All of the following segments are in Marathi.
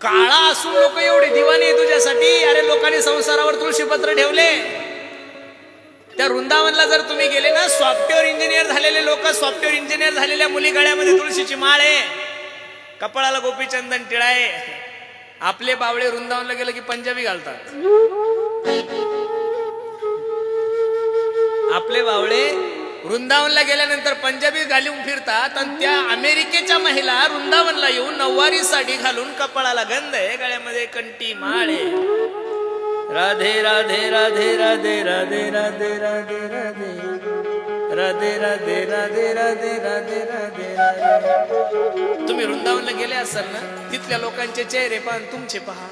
काळा असून लोक एवढे दिवाने तुझ्यासाठी. अरे लोकांनी संसारावर तुळशीपत्र ठेवले. त्या वृंदावनला जर तुम्ही गेले ना सॉफ्टवेअर इंजिनियर झालेले लोक सॉफ्टवेअर इंजिनियर झालेल्या मुली गळ्यामध्ये तुळशीची माळ आहे. कपाळाला गोपीचंदन टिळा आहे. आपले बावळे वृंदावनला गेलं की पंजाबी घालतात. आपले बावळे वृंदावनला गेल्यानंतर पंजाबी घालून फिरतात आणि त्या अमेरिकेच्या महिला वृंदावनला येऊन नऊवारी साडी घालून कपाळाला गंध आहे गळ्यामध्ये कंटी माळ आहे राधे राधे राधे राधे राधे राधे राधे राधे राधे राधे राधे राधे राधे राधे तुम्ही वृंदावनला गेले असाल ना तिथल्या लोकांचे चेहरे पहा तुमचे पहा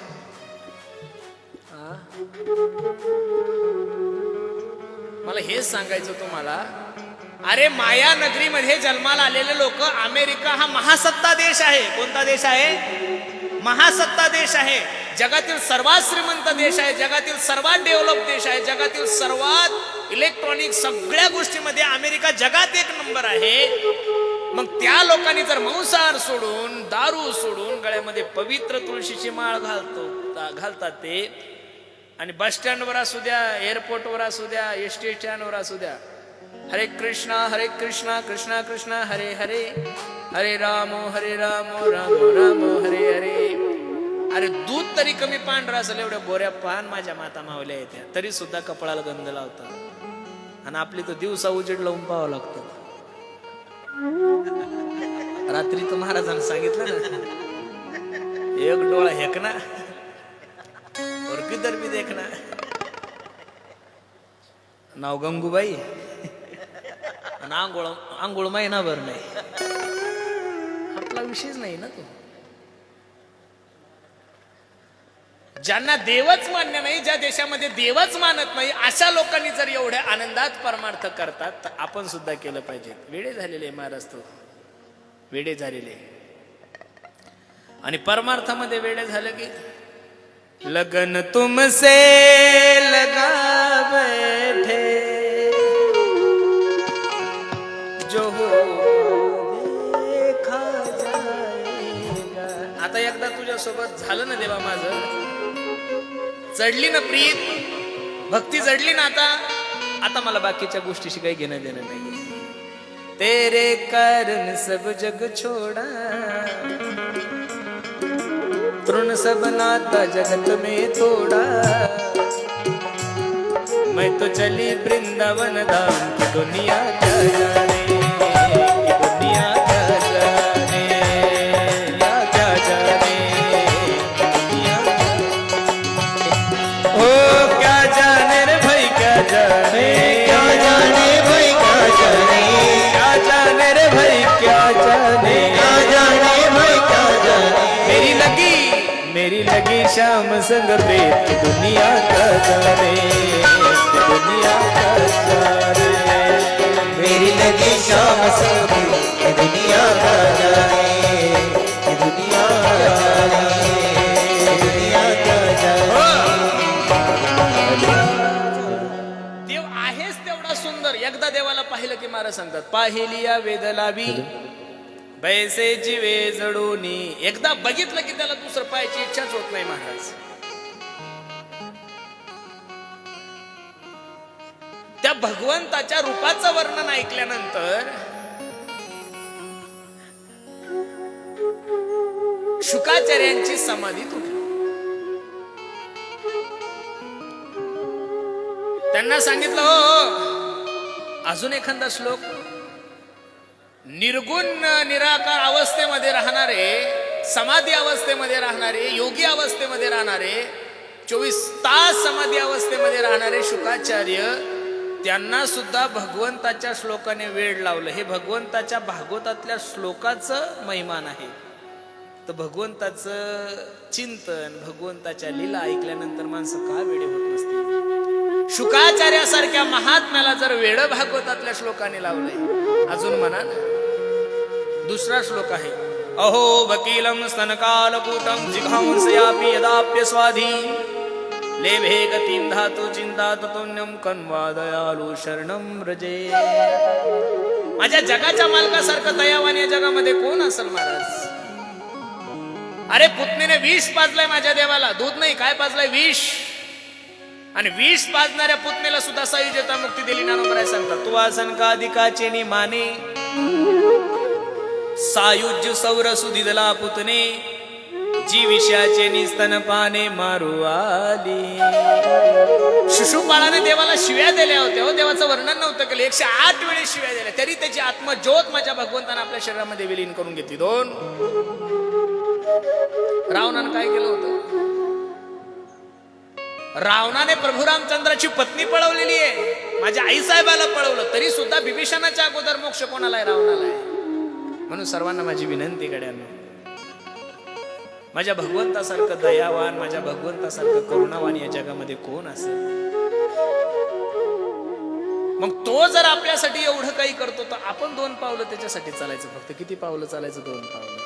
मला हेच सांगायचं तुम्हाला अरे माया नगरीमध्ये जन्माला आलेले लोक अमेरिका हा महासत्ता देश आहे. कोणता देश आहे? महासत्ता देश आहे. जगातील सर्वात श्रीमंत देश आहे जगातील सर्वात डेव्हलप देश आहे जगातील सर्वात इलेक्ट्रॉनिक सगळ्या गोष्टीमध्ये अमेरिका जगात एक नंबर आहे. मग त्या लोकांनी जर मांसाहार सोडून दारू सोडून गळ्यामध्ये पवित्र तुळशीची माळ घालतो घालतात ते. आणि बस स्टँडवर असू द्या एअरपोर्टवर असू द्या एस टी स्टँडवर असू द्या हरे कृष्णा हरे कृष्णा कृष्णा कृष्णा हरे हरे। हरे राम हरे राम राम राम हरे हरे। अरे दूध तरी कमी पांढरा असेल एवढ्या बोऱ्या पान माझ्या माता मावल्या येत्या. तरी सुद्धा कपळाला गंध लावतात आणि आपली तर दिवसा उजेड लावून पाहावं लागतं. रात्री तर महाराजांना सांगितलं ना एक डोळा हेकना और किधर भी देखना. नाव गंगूबाई. आंघोळ आंघोळ महिनाभर नाही. आपला विषयच नाही ना तो. ज्यांना देवच मान्य नाही ज्या देशामध्ये देवच मानत नाही अशा लोकांनी जर एवढ्या आनंदात परमार्थ करतात तर आपण सुद्धा केलं पाहिजे. वेडे झालेले महाराज तो. वेडे झालेले आणि परमार्थामध्ये वेडे झालं की लगन तुमसे लगा आता एकदा तुझ्यासोबत झालं ना देवा माझं? चढली ना प्रीत? भक्ती चढली ना आता? आता मला बाकीच्या गोष्टीशी काही घेणं देणं नाही तेरे कारण सब जग छोड़ा. तृण सब नाता जगत में तोड़ा. मैं तो चली वृंदावन धाम की दुनिया क्या जाने। मेरी लगी शाम संग प्रेत दुनिया का जाने दुनिया का जाने मेरी लगी शाम संग ये दुनिया का जाने दुनिया का जाने दुनिया का जाने देव आहेच तेवढा सुंदर. एकदा देवाला पाहिलं की महाराज सांगतात पाहिली या वेदलावी. बैसे जिवे जडोनी. एकदा बघितलं की त्याला दुसरं पाहायची इच्छाच होत नाही महाराज. त्या भगवंताच्या रूपाचं वर्णन ऐकल्यानंतर शुकाचार्यांची समाधी तुटली. त्यांना सांगितलं हो, हो, हो. अजून एखादा श्लोक? निर्गुण निराकार अवस्थेमध्ये राहणारे समाधी अवस्थेमध्ये राहणारे योगी अवस्थेमध्ये राहणारे चोवीस तास समाधी अवस्थेमध्ये राहणारे शुकाचार्य त्यांना सुद्धा भगवंताच्या श्लोकाने वेळ लावलं. हे भगवंताच्या भागवतातल्या श्लोकाचं महिमान आहे तर भगवंताचं चिंतन भगवंताच्या लीला ऐकल्यानंतर माणसं का वेळे होत नसते शुकाचार्यासारख्या महात्म्याला जर वेळ भागवतातल्या श्लोकाने लावलंय अजून म्हणा ना. दुसरा श्लोक आहे. अहो वकीलम स्तनकालकूटम जिघांसयापि यदाप्य स्वाधी. लेभे गतीं धातु चिंता ततोन्यम कन्वा दयालु शरणम रजे माझ्या जगाच्या मालकासारखं दयावान या जगामध्ये कोण असेल महाराज? अरे पुतणीने विष पाजलाय माझ्या देवाला. दूध नाही काय पाजलाय? विष. आणि विष पाजणाऱ्या पुतणीला सुद्धा सयुजता मुक्ती दिली. नानोबराय सांगतात तू आसन का अधिकाचे माने? सायुज्य सौर सुधिदला पुतने जी विषयाचे निस्तन पाने मारू आली शिशुपाळाने देवाला शिव्या दिल्या होत्या. हो देवाचं वर्णन नव्हतं केलं. एकशे आठ वेळेस शिव्या दिल्या. तरी त्याची आत्मज्योत माझ्या भगवंतानं आपल्या शरीरामध्ये विलीन करून घेतली. दोन. रावणानं काय केलं होतं? रावणाने प्रभू रामचंद्राची पत्नी पळवलेली आहे. माझ्या आईसाहेबाला पळवलं. तरी सुद्धा बिभीषणाच्या अगोदर मोक्ष कोणाला आहे? रावणाला आहे. म्हणून सर्वांना माझी विनंती गड्यांनो. माझ्या भगवंतासारखं दयावान माझ्या भगवंतासारखं करुणावान या जगामध्ये कोण असेल? मग तो जर आपल्यासाठी एवढं काही करतो तर आपण दोन पावलं त्याच्यासाठी चालायचं. फक्त किती पावलं चालायचं? दोन पावलं.